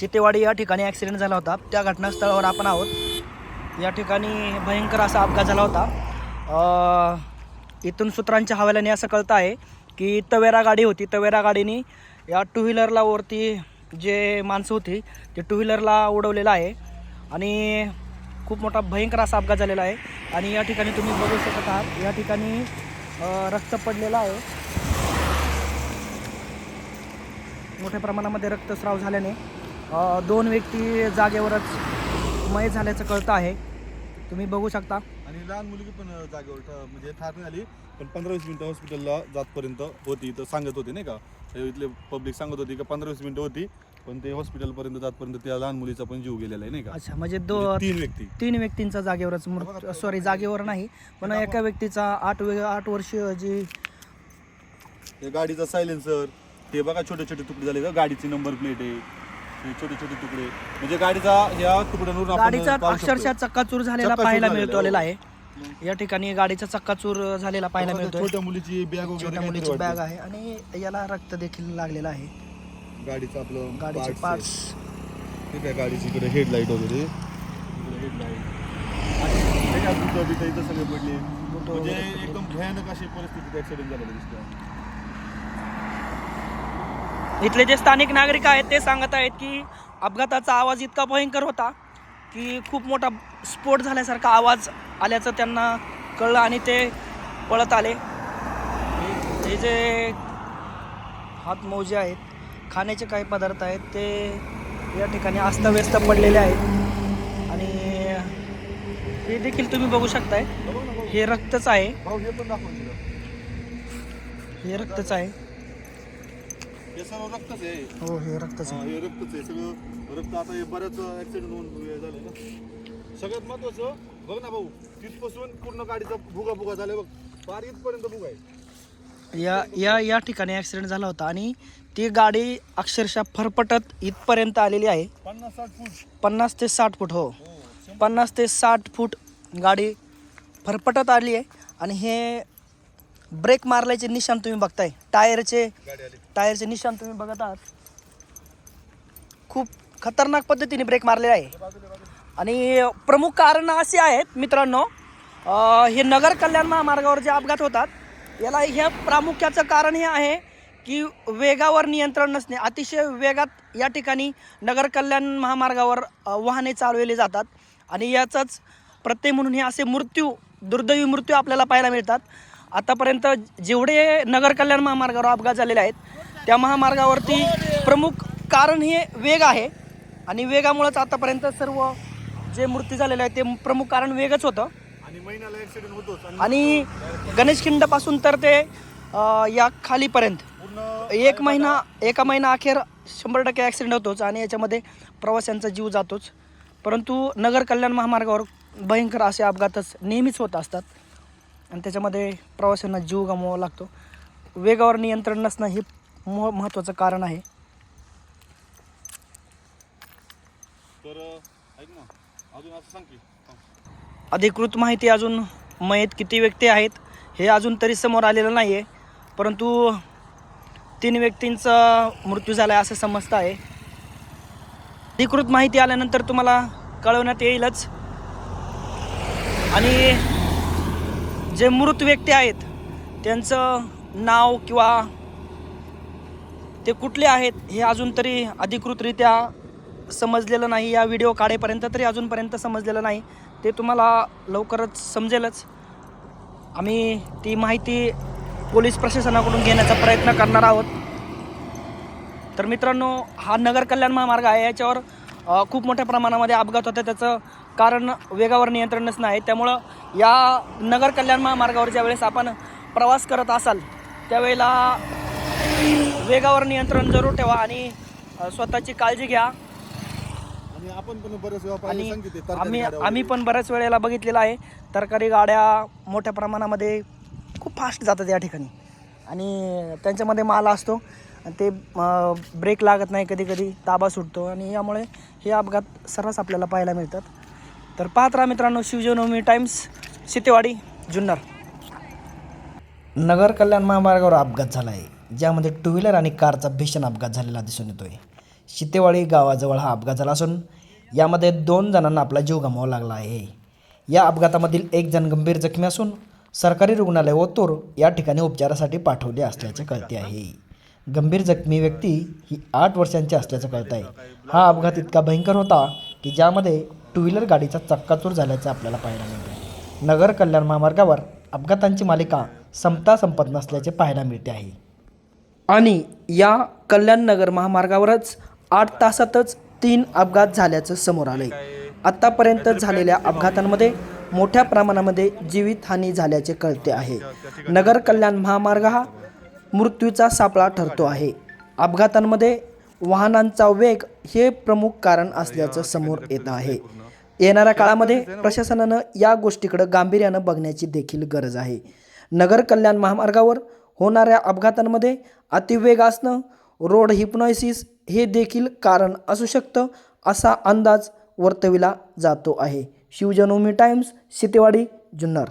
सीतेवाडी या ठिकाणी ॲक्सिडेंट झाला होता. त्या घटनास्थळावर आपण आहोत. या ठिकाणी भयंकर असा अपघात झाला होता. इथून सूत्रांच्या हवाल्याने असं कळतं आहे की तवेरा गाडी होती. तवेरा गाडीने या टू व्हीलरला वरती जे माणसं होती ते टू व्हीलरला उडवलेलं आहे. आणि खूप मोठा भयंकर असा अपघात झालेला आहे. आणि या ठिकाणी तुम्ही बघू शकत आहात या ठिकाणी रक्त पडलेलं आहे. मोठ्या प्रमाणामध्ये रक्तस्राव झाल्याने दोन व्यक्ती जागेवरच मय झाल्याचं कळतं आहे. तुम्ही बघू शकता. आणि लहान मुलगी पण जागेवर म्हणजे ठार झाली पण पंधरा वीस मिनिटं हॉस्पिटलला जातपर्यंत होती तर सांगत होते नाही का? इथले पब्लिक सांगत होती का पंधरा वीस मिनिटं होती पण ते हॉस्पिटलपर्यंत जातपर्यंत त्या लहान मुलीचा पण जीव गेलेला आहे नाही का? अच्छा म्हणजे दो म्हणजे तीन व्यक्ती. तीन व्यक्तींचा जागेवरच मृत्यू सॉरी जागेवर नाही पण एका व्यक्तीचा आठ वे आठ वर्षीय जी गाडीचा सायलेन्सर ते बघा छोटे छोटे तुकडे झाले का गाडीची नंबर प्लेट आहे. हे छोटे छोटे तुकडे म्हणजे गाडीचा ह्या तुकड्यांवरून आपण गाडीचा पाहू शकतो. अक्षरशः चक्काचूर झालेला चक्काचूर पाहायला झालेला, मिळतोलेला हो. आहे या ठिकाणी गाडीचा चक्काचूर झालेला पाहायला बघा, मिळतोय छोट्या मुलीची बॅग वगैरे छोट्या काहीतरी मुलीची वाटतं. बॅग आहे आणि याला रक्त देखील लागलेलं आहे गाडीचं आपलं गाडीचे parts पार्ट्स आहे. ठीक आहे गाडीची इकडे हेडलाईट वगैरे इकडे हेडलाईट आणि त्याच्या बुटं बिटं इथं सगळे पडले म्हणजे. एकदम भयानक अशी परिस्थितीत ऍक्सिडेंट झालेला दिसतो इथले जे स्थानिक नागरिक आहेत ते सांगत आहेत की अपघाताचा आवाज इतका भयंकर होता की खूप मोठा स्फोट झाल्यासारखा आवाज आल्याचं त्यांना कळलं आणि ते पळत आले. हे जे हातमोजे आहेत खाण्याचे काही पदार्थ आहेत ते या ठिकाणी अस्ताव्यस्त पडलेले आहेत. आणि हे देखील तुम्ही बघू शकताय. हे रक्तच आहे. भाऊ हे रक्तच आहे. हे सर्व रक्तच आहे. हो हे रक्तच हा, आहे. हे रक्तच आहे. सगळं रक्त आता हे बऱ्याच ऍक्सिडेंट होऊन हे झाले ना. सगळ्यात महत्वाचं बघ ना भाऊ तिथपासून पूर्ण गाडीचा भुगा भुगा झालाय बघ. पार इथपर्यंत भुगा आहे. या या या ठिकाणी ॲक्सिडेंट झाला होता आणि ती गाडी अक्षरशः फरफटत इथपर्यंत आलेली आहे. पन्नास साठ फूट. पन्नास ते साठ फूट हो हो. पन्नास ते साठ फूट गाडी फरफटत आली आहे. आणि हे ब्रेक मारल्याचे निशाण तुम्ही बघताय. टायरचे टायरचे निशाण तुम्ही बघत आहात. खूप खतरनाक पद्धतीने ब्रेक मारलेला आहे. आणि प्रमुख कारण असे आहेत मित्रांनो हे नगर कल्याण महामार्गावर जे अपघात होतात याला हे प्रामुख्याचं कारण हे आहे की वेगावर नियंत्रण नसणे. अतिशय वेगात या ठिकाणी नगर कल्याण महामार्गावर वाहने चालवले जातात. आणि याचाच प्रत्यय म्हणून हे असे मृत्यू दुर्दैवी मृत्यू आपल्याला पाहायला मिळतात. आतापर्यंत जेवढे नगर कल्याण महामार्गावर अपघात झालेले आहेत त्या महामार्गावरती प्रमुख कारण हे वेग आहे. आणि वेगामुळेच आतापर्यंत सर्व जे मृत्यू झालेले आहेत ते प्रमुख कारण वेगच होतं. आणि गणेशखिंडपासून तर ते या खालीपर्यंत. एक महिना एका महिना अखेर शंभर टक्के ॲक्सिडेंट होतोच आणि याच्यामध्ये प्रवाशांचा जीव जातोच. परंतु नगर कल्याण महामार्गावर भयंकर असे अपघातच नेहमीच होत असतात. आणि त्याच्यामध्ये प्रवाशांना जीव गमवावा लागतो. वेगावर नियंत्रण नसणं हे मह महत्त्वाचं कारण आहे. अधिकृत माहिती अजून मयत किती व्यक्ती आहेत हे अजून तरी समोर आलेलं नाही आहे परंतु तीन व्यक्तींचा मृत्यू झाला आहे असं समजतं आहे. अधिकृत माहिती आल्यानंतर तुम्हाला कळवण्यात येईलच. आणि जे मृत व्यक्ती आहेत त्यांचं नाव किंवा ते कुठले आहेत हे अजून तरी अधिकृतरित्या समजलेलं नाही. या व्हिडिओ काढेपर्यंत तरी अजूनपर्यंत समजलेलं नाही. ते तुम्हाला लवकरच समजेलच. आम्ही ती माहिती पोलीस प्रशासनाकडून घेण्याचा प्रयत्न करणार आहोत. तर मित्रांनो हा नगर कल्याण महामार्ग आहे. याच्यावर खूप मोठ्या प्रमाणामध्ये अपघात होतात. त्याचं कारण वेगावर नियंत्रण नसणं आहे त्यामुळं या नगर कल्याण महामार्गावर ज्यावेळेस आपण प्रवास करत असाल त्यावेळेला वेगावर नियंत्रण जरूर ठेवा आणि स्वतःची काळजी घ्या. आणि आपण पण बरेच आणि आम्ही आम्ही. पण बऱ्याच वेळेला बघितलेलं आहे तरकारी गाड्या मोठ्या प्रमाणामध्ये खूप फास्ट जातात या ठिकाणी. आणि त्यांच्यामध्ये माल असतो ते ब्रेक लागत नाही कधी कधी ताबा सुटतो. आणि यामुळे हे अपघात सर्रास आपल्याला पाहायला मिळतात. तर पाहत राहा मित्रांनो शिवजन्मभूमी टाइम्स. सितेवाडी जुन्नर. नगर कल्याण महामार्गावर अपघात झाला आहे ज्यामध्ये टू व्हीलर आणि कारचा भीषण अपघात झालेला दिसून येतोय. शितेवाडी गावाजवळ हा अपघात झाला असून यामध्ये दोन जणांना आपला जीव गमावा लागला आहे. या अपघातामधील एक जण गंभीर जखमी असून सरकारी रुग्णालय ओतूर या ठिकाणी उपचारासाठी पाठवले असल्याचे कळते आहे. गंभीर जखमी व्यक्ती ही आठ वर्षांची असल्याचं कळत आहे हा अपघात इतका भयंकर होता की ज्यामध्ये टू व्हीलर गाडीचा चक्काचूर झाल्याचं आपल्याला पाहायला मिळतं नगर कल्याण महामार्गावर अपघातांची मालिका संपता संपत नसल्याचे पाहायला मिळते आहे. आणि या कल्याण नगर महामार्गावरच आठ तासातच तीन अपघात झाल्याचं समोर आलंय. आतापर्यंत झालेल्या अपघातांमध्ये मोठ्या प्रमाणामध्ये जीवितहानी झाल्याचे कळते आहे. नगर कल्याण महामार्ग हा मृत्यूचा सापळा ठरतो आहे. अपघातांमध्ये वाहनांचा वेग हे प्रमुख कारण असल्याचं समोर येत आहे. येणाऱ्या काळामध्ये प्रशासनानं या गोष्टीकडे गांभीर्यानं बघण्याची देखील गरज आहे. नगर कल्याण महामार्गावर होणाऱ्या अपघातांमध्ये अतिवेग असणं रोड हिप्नॉयसिस हे देखील कारण असू शकतं असा अंदाज वर्तविला जातो आहे. शिवजन्मभूमी टाइम्स सितेवाडी जुन्नर.